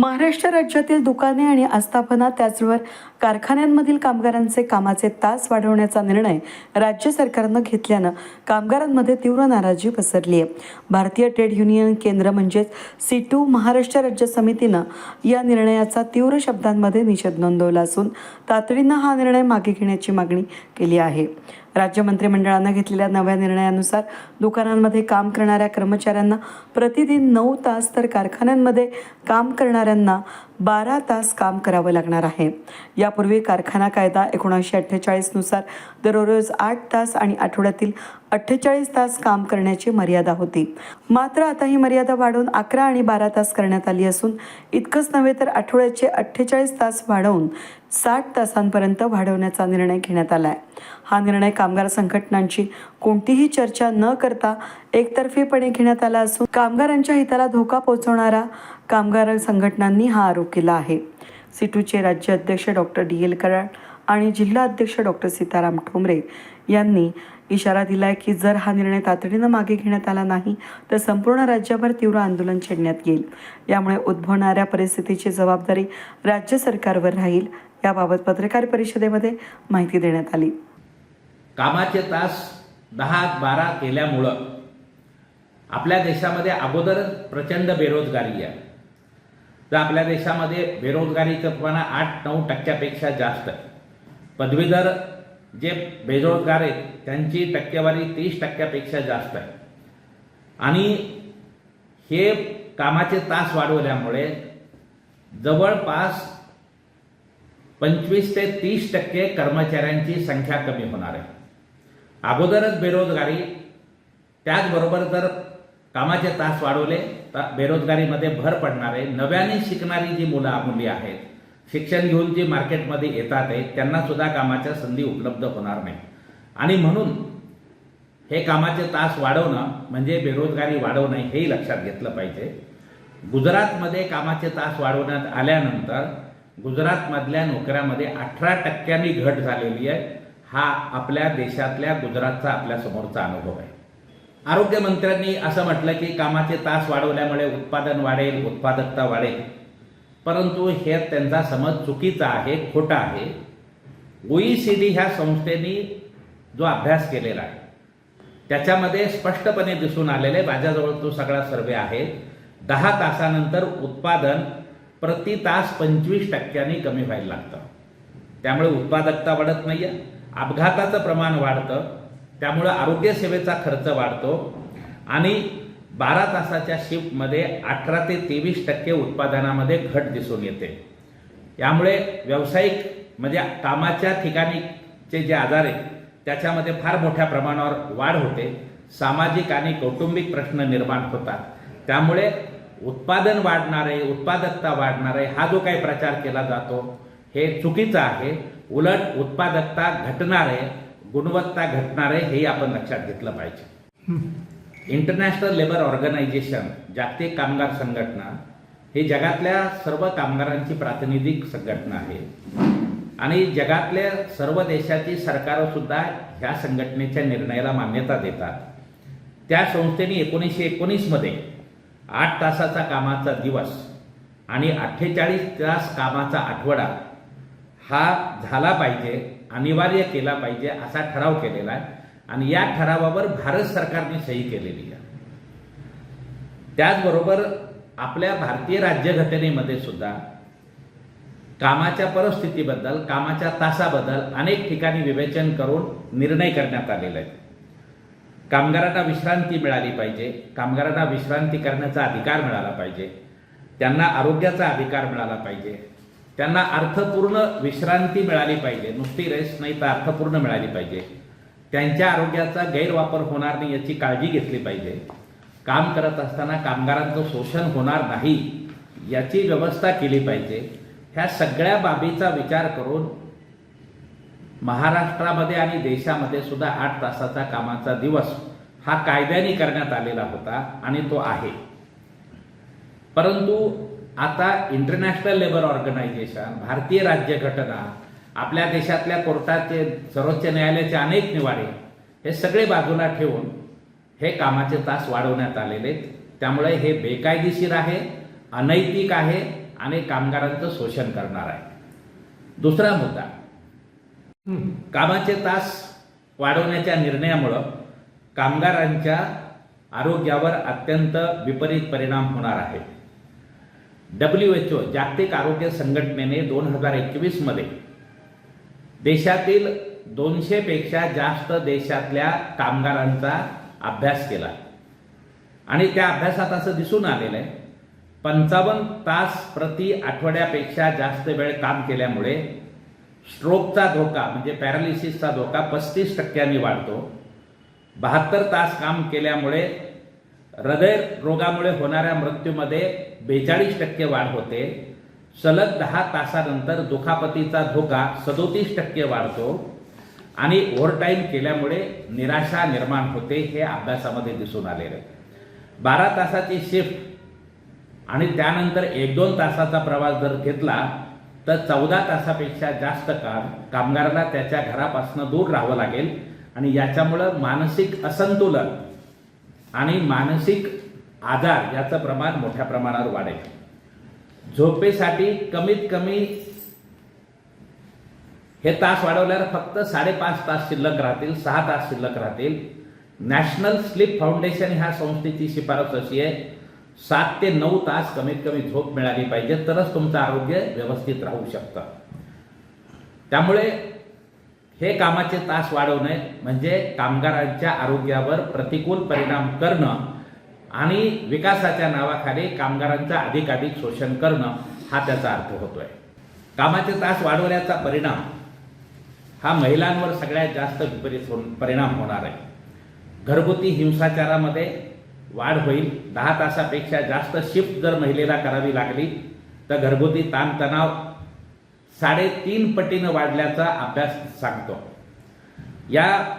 महाराष्ट्र राज्यातील दुकाने आणि आस्थापना त्याचबरोबर कारखान्यांमधील कामगारांचे कामाचे तास वाढवण्याचा निर्णय राज्य सरकारनं घेतल्यानं कामगारांमध्ये तीव्र नाराजी पसरली आहे. भारतीय ट्रेड युनियन केंद्र म्हणजेच सिटू महाराष्ट्र राज्य समितीनं या निर्णयाचा तीव्र शब्दांमध्ये निषेध नोंदवला असून तातडीनं हा निर्णय मागे घेण्याची मागणी केली आहे. राज्य मंत्रिमंडळानं घेतलेल्या नव्या निर्णयानुसार दुकानांमध्ये काम करणाऱ्या कर्मचाऱ्यांना प्रतिदिन नऊ तास तर कारखान्यांमध्ये काम करणाऱ्यांना बारा तास काम करावं लागणार आहे. यापूर्वी कारखाना कायदा एकोणीसशे अठ्ठेचाळीसनुसार दररोज आठ तास आणि आठवड्यातील अठ्ठेचाळीस तास काम करण्याची मर्यादा होती. मात्र आता ही मर्यादा वाढवून अकरा आणि बारा तास करण्यात आली असून इतकंच नव्हे तर आठवड्याचे अठ्ठेचाळीस तास वाढवून साठ तासांपर्यंत वाढवण्याचा निर्णय घेण्यात आला आहे हा निर्णय कामगार संघटनांची कोणतीही चर्चा न करता एकतर्फीपणे घेण्यात आला असून कामगारांच्या हिताला धोका पोहोचवणारा कामगार संघटनांनी हा आरोप केला आहे. सिटूचे राज्य अध्यक्ष डॉक्टर डी. एल. कराड आणि जिल्हा अध्यक्ष डॉक्टर सीताराम ठोंबरे यांनी इशारा दिलाय की जर हा निर्णय तातडीनं मागे घेण्यात आला नाही तर संपूर्ण राज्यभर तीव्र आंदोलन छेडण्यात येईल. यामुळे उद्भवणाऱ्या परिस्थितीची जबाबदारी राज्य सरकारवर राहील याबाबत पत्रकार परिषदेमध्ये माहिती देण्यात आली. कामाचे तास दहा बारा केल्यामुळं आपल्या देशामध्ये अगोदरच प्रचंड बेरोजगारी आहे. तर आपल्या देशामध्ये बेरोजगारीचं प्रमाण आठ नऊ टक्क्यापेक्षा जास्त. आहे पदवीधर जे बेरोजगार आहेत त्यांची टक्केवारी तीस टक्क्यापेक्षा जास्त आहे. आणि हे कामाचे तास वाढवल्यामुळे जवळपास पंचवीस ते तीस टक्के कर्मचाऱ्यांची संख्या कमी होणार आहे. अगोदरच बेरोजगारी त्याचबरोबर जर कामाचे तास वाढवले तर बेरोजगारीमध्ये भर पडणार आहे. नव्याने शिकणारी जी मुलं मुली आहेत शिक्षण घेऊन जी मार्केटमध्ये येतात आहे त्यांना सुद्धा कामाच्या संधी उपलब्ध होणार नाही. आणि म्हणून हे कामाचे तास वाढवणं म्हणजे बेरोजगारी वाढवणं हेही लक्षात घेतलं पाहिजे. गुजरातमध्ये कामाचे तास वाढवण्यात आल्यानंतर गुजरातमधल्या नोकऱ्यामध्ये अठरा टक्क्यांनी घट झालेली आहे. हा आपल्या देशातल्या गुजरातचा आपल्या समोरचा अनुभव आहे. आरोग्यमंत्र्यांनी असं म्हटलं की कामाचे तास वाढवल्यामुळे उत्पादन वाढेल उत्पादकता वाढेल. परंतु हे त्यांचा समज चुकीचा आहे खोटा आहे. ओईसीडी ह्या संस्थेनी जो अभ्यास केलेला आहे त्याच्यामध्ये स्पष्टपणे दिसून आलेले माझ्याजवळ तो सगळा सर्वे आहे. दहा तासानंतर उत्पादन प्रति तास पंचवीस टक्क्यांनी कमी व्हायला लागतं. त्यामुळे उत्पादकता वाढत नाही आहे अपघाताचं प्रमाण वाढतं त्यामुळं आरोग्यसेवेचा खर्च वाढतो आणि बारा तासाच्या शिफ्टमध्ये अठरा ते तेवीस टक्के उत्पादनामध्ये घट दिसून येते. यामुळे व्यावसायिक म्हणजे कामाच्या ठिकाणीचे जे आजार आहेत त्याच्यामध्ये फार मोठ्या प्रमाणावर वाढ होते. सामाजिक आणि कौटुंबिक प्रश्न निर्माण होतात. त्यामुळे उत्पादन वाढणारे उत्पादकता वाढणारे हा जो काही प्रचार केला जातो हे चुकीचं आहे. उलट उत्पादकता घटणारे गुणवत्ता घटणारे हे आपण लक्षात घेतलं पाहिजे. इंटरनॅशनल लेबर ऑर्गनायझेशन जागतिक कामगार संघटना ही जगातल्या सर्व कामगारांची प्रातिनिधिक संघटना आहे. आणि जगातल्या सर्व देशाची सरकारं सुद्धा ह्या संघटनेच्या निर्णयाला मान्यता देतात. त्या संस्थेने एकोणीसशे एकोणीसमध्ये आठ तासाचा कामाचा दिवस आणि अठ्ठेचाळीस तास कामाचा आठवडा हा झाला पाहिजे अनिवार्य केला पाहिजे असा ठराव केलेला आहे. आणि या ठरावावर भारत सरकारने सही केलेली आहे. त्याचबरोबर आपल्या भारतीय राज्यघटनेमध्ये सुद्धा कामाच्या परिस्थितीबद्दल कामाच्या तासाबद्दल अनेक ठिकाणी विवेचन करून निर्णय करण्यात आलेला आहे कामगारांना विश्रांती मिळाली पाहिजे कामगारांना विश्रांती करण्याचा अधिकार मिळाला पाहिजे त्यांना आरोग्याचा अधिकार मिळाला पाहिजे त्यांना अर्थपूर्ण विश्रांती मिळाली पाहिजे. नुसती रेस्ट नाही तर अर्थपूर्ण मिळाली पाहिजे. त्यांच्या आरोग्याचा गैरवापर होणार नाही याची काळजी घेतली पाहिजे. काम करत असताना कामगारांचं शोषण होणार नाही याची व्यवस्था केली पाहिजे. ह्या सगळ्या बाबीचा विचार करून महाराष्ट्रामध्ये आणि देशामध्ये सुद्धा आठ तासाचा कामाचा दिवस हा कायद्याने करण्यात आलेला होता आणि तो आहे. परंतु आता इंटरनॅशनल लेबर ऑर्गनायझेशन भारतीय राज्यघटना आपल्या देशातल्या कोर्टाचे सर्वोच्च न्यायालयाचे अनेक निवाडे हे सगळे बाजूला ठेवून हे कामाचे तास वाढवण्यात आलेले आहेत. त्यामुळे हे बेकायदेशीर आहे अनैतिक आहे आणि कामगारांचं शोषण करणार आहे. दुसरा मुद्दा. कामाचे तास वाढवण्याच्या निर्णयामुळं कामगारांच्या आरोग्यावर अत्यंत विपरीत परिणाम होणार आहे. डब्ल्यू एच ओ जागतिक आरोग्य संघटनेने दोन हजार एकवीसमध्ये देशातील दोनशेपेक्षा जास्त देशातल्या कामगारांचा अभ्यास केला. आणि त्या अभ्यासात असं दिसून आलेलं आहे पंचावन्न तास प्रति आठवड्यापेक्षा जास्त वेळ काम केल्यामुळे स्ट्रोकचा धोका म्हणजे पॅरालिसिसचा धोका पस्तीस टक्क्यांनी वाढतो. बहात्तर तास काम केल्यामुळे हृदय रोगामुळे होणाऱ्या मृत्यूमध्ये बेचाळीस टक्के वाढ होते. सलग दहा तासानंतर दुखापतीचा धोका सदोतीस टक्के वाढतो. आणि ओव्हरटाईम केल्यामुळे निराशा निर्माण होते हे अभ्यासामध्ये दिसून आलेलं आहे. बारा तासाची शिफ्ट आणि त्यानंतर एक दोन तासाचा प्रवास जर घेतला तर चौदा तासापेक्षा जास्त काळ कामगाराला त्याच्या घरापासून दूर राहावं लागेल. आणि याच्यामुळं मानसिक असंतुलन आणि मानसिक आजार याचं प्रमाण मोठ्या प्रमाणावर वाढेल. झोपेसाठी कमीत कमी हे तास वाढवल्यावर फक्त साडेपाच तास शिल्लक राहतील सहा तास शिल्लक राहतील. नॅशनल स्लीप फाउंडेशन ह्या संस्थेची शिफारस अशी आहे सात ते नऊ तास कमीत कमी झोप मिळाली पाहिजे तरच तुमचं आरोग्य व्यवस्थित राहू शकतं. त्यामुळे हे कामाचे तास वाढवणे म्हणजे कामगारांच्या आरोग्यावर प्रतिकूल परिणाम करणं आणि विकासाच्या नावाखाली कामगारांचं अधिकाधिक शोषण करणं हा त्याचा अर्थ होतोय. कामाचे तास वाढवण्याचा परिणाम हा महिलांवर सगळ्यात जास्त विपरीत होऊन परिणाम होणार आहे. घरगुती हिंसाचारामध्ये वाढ होईल. दहा तासापेक्षा जास्त शिफ्ट जर महिलेला करावी लागली तर घरगुती ताणतणाव साडेतीन पटीनं वाढल्याचा अभ्यास सांगतो. या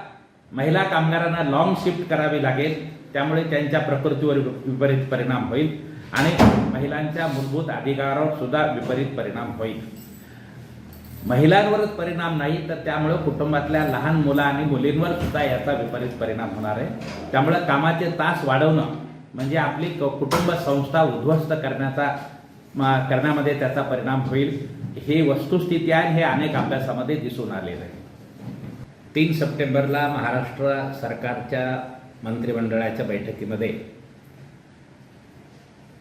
महिला कामगारांना लॉंग शिफ्ट करावी लागेल. त्यामुळे त्यांच्या प्रकृतीवर विपरीत परिणाम होईल आणि महिलांच्या मूलभूत अधिकारावर सुद्धा विपरीत परिणाम होईल. महिलांवरच परिणाम नाही तर त्यामुळे कुटुंबातल्या लहान मुलं आणि मुलींवर सुद्धा याचा विपरीत परिणाम होणार आहे. त्यामुळे कामाचे तास वाढवणं म्हणजे आपली क- कुटुंब संस्था उद्ध्वस्त करण्याचा करण्यामध्ये त्याचा परिणाम होईल. ही वस्तुस्थिती आहे हे अनेक अभ्यासामध्ये दिसून आलेलं आहे. तीन सप्टेंबरला महाराष्ट्र सरकारच्या मंत्रिमंडळाच्या बैठकीमध्ये.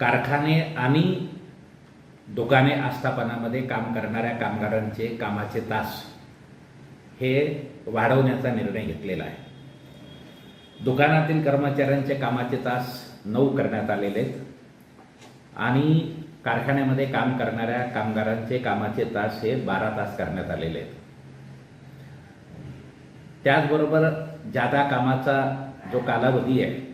कारखाने आणि दुकाने आस्थापनामध्ये काम करणाऱ्या कामगारांचे कामाचे तास हे वाढवण्याचा निर्णय घेतलेला आहे. दुकानातील कर्मचाऱ्यांचे कामाचे तास नऊ करण्यात आलेले आहेत. आणि कारखान्यामध्ये काम करणाऱ्या कामगारांचे कामाचे तास हे बारा तास करण्यात आलेले आहेत. त्याचबरोबर जादा कामाचा जो कालावधी आहे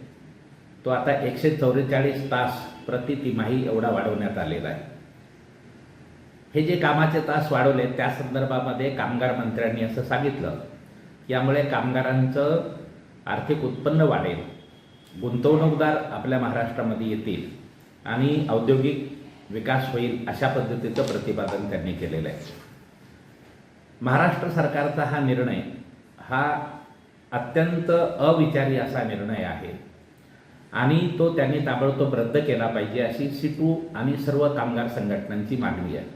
तो आता एकशे चौवेचाळीस तास प्रति तिमाही एवढा वाढवण्यात आलेला आहे. हे जे कामाचे तास वाढवले त्या संदर्भामध्ये कामगार मंत्र्यांनी असं सांगितलं यामुळे कामगारांचं आर्थिक उत्पन्न वाढेल गुंतवणूकदार आपल्या महाराष्ट्रामध्ये येतील आणि औद्योगिक विकास होईल अशा पद्धतीचं प्रतिपादन त्यांनी केलेलं आहे. महाराष्ट्र सरकारचा हा निर्णय हा अत्यंत अविचारी असा निर्णय आहे. आणि तो त्यांनी ताबडतोब रद्द केला पाहिजे अशी सिटू आणि सर्व कामगार संघटनांची मागणी आहे.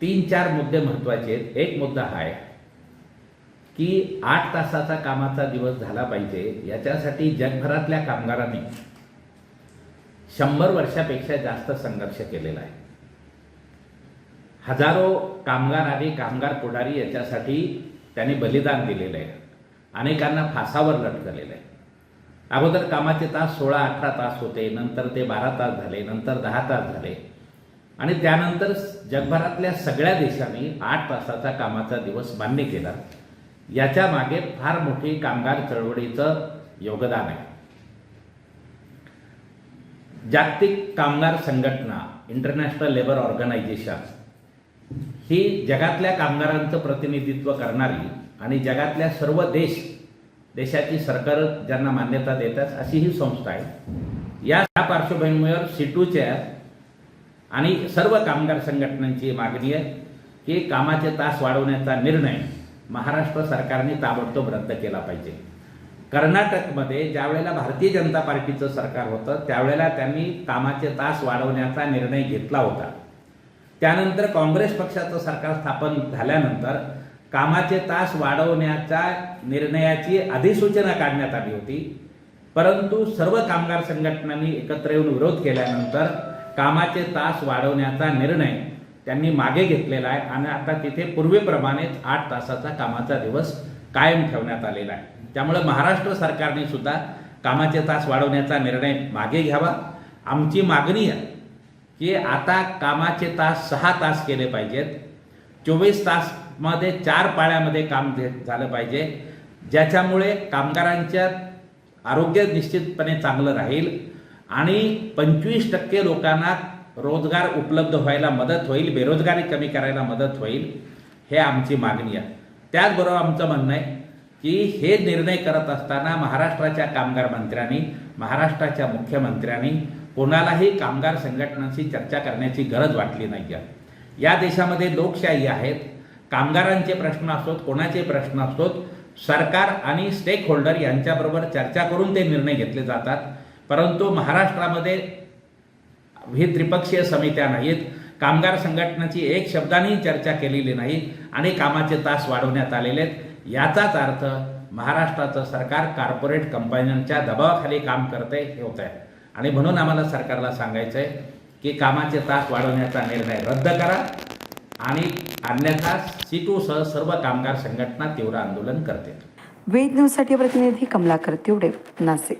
तीन चार मुद्दे महत्त्वाचे आहेत. एक मुद्दा हा आहे की आठ तासाचा कामाचा दिवस झाला पाहिजे. याच्यासाठी जगभरातल्या कामगारांनी शंभर वर्षापेक्षा जास्त संघर्ष केलेला आहे. हजारो कामगार आणि कामगार पुढारी याच्यासाठी त्यांनी बलिदान दिलेलं आहे. अनेकांना फासावर लटकलेलं आहे. अगोदर कामाचे तास सोळा अठरा तास होते नंतर ते बारा तास झाले नंतर दहा तास झाले. आणि त्यानंतर जगभरातल्या सगळ्या देशांनी आठ तासाचा कामाचा दिवस मान्य केला. याच्या मागे फार मोठी कामगार चळवळीचं योगदान आहे. जागतिक कामगार संघटना इंटरनॅशनल लेबर ऑर्गनायझेशन ही जगातल्या कामगारांचं प्रतिनिधित्व करणारी आणि जगातल्या सर्व देश देशाची सरकार ज्यांना मान्यता देतात अशी ही संस्था आहे. या पार्श्वभूमीवर सिटूच्या आणि सर्व कामगार संघटनांची मागणी आहे की कामाचे तास वाढवण्याचा निर्णय महाराष्ट्र सरकारने ताबडतोब रद्द केला पाहिजे. कर्नाटकमध्ये ज्यावेळेला भारतीय जनता पार्टीचं सरकार होतं त्यावेळेला त्यांनी कामाचे तास वाढवण्याचा निर्णय घेतला होता. त्यानंतर काँग्रेस पक्षाचं सरकार स्थापन झाल्यानंतर कामाचे तास वाढवण्याच्या निर्णयाची अधिसूचना काढण्यात आली होती. परंतु सर्व कामगार संघटनांनी एकत्र येऊन विरोध केल्यानंतर कामाचे तास वाढवण्याचा निर्णय त्यांनी मागे घेतलेला आहे आणि आता तिथे पूर्वीप्रमाणेच आठ तासाचा कामाचा दिवस कायम ठेवण्यात आलेला आहे. त्यामुळे महाराष्ट्र सरकारने सुद्धा कामाचे तास वाढवण्याचा निर्णय मागे घ्यावा. आमची मागणी आहे की आता कामाचे तास सहा तास केले पाहिजेत. चोवीस तासमध्ये चार पाळ्यामध्ये काम झालं पाहिजे. ज्याच्यामुळे कामगारांच्या आरोग्य निश्चितपणे चांगलं राहील आणि पंचवीस टक्के लोकांना रोजगार उपलब्ध व्हायला मदत होईल बेरोजगारी कमी करायला मदत होईल हे आमची मागणी आहे. त्याचबरोबर आमचं म्हणणं आहे की हे निर्णय करत असताना महाराष्ट्राच्या कामगार मंत्र्यांनी महाराष्ट्राच्या मुख्यमंत्र्यांनी कोणालाही कामगार संघटनांशी चर्चा करण्याची गरज वाटली नाही आहे या देशामध्ये लोकशाही आहेत. कामगारांचे प्रश्न असोत कोणाचे प्रश्न असोत सरकार आणि स्टेक होल्डर यांच्याबरोबर चर्चा करून ते निर्णय घेतले जातात. परंतु महाराष्ट्रामध्ये ही त्रिपक्षीय समित्या नाहीत. कामगार संघटनाची एक शब्दानेही चर्चा केलेली नाही आणि कामाचे तास वाढवण्यात आलेले आहेत. याचाच अर्थ महाराष्ट्राचं सरकार कॉर्पोरेट कंपन्यांच्या दबावाखाली काम करते हे होत आहे आणि म्हणून आम्हाला सरकारला सांगायचं आहे की कामाचे तास वाढवण्याचा निर्णय रद्द करा आणि अन्यथा सीटूसह सर्व कामगार संघटना तीव्र आंदोलन करते वेद न्यूजसाठी प्रतिनिधी कमलाकर तिवडे नाशिक.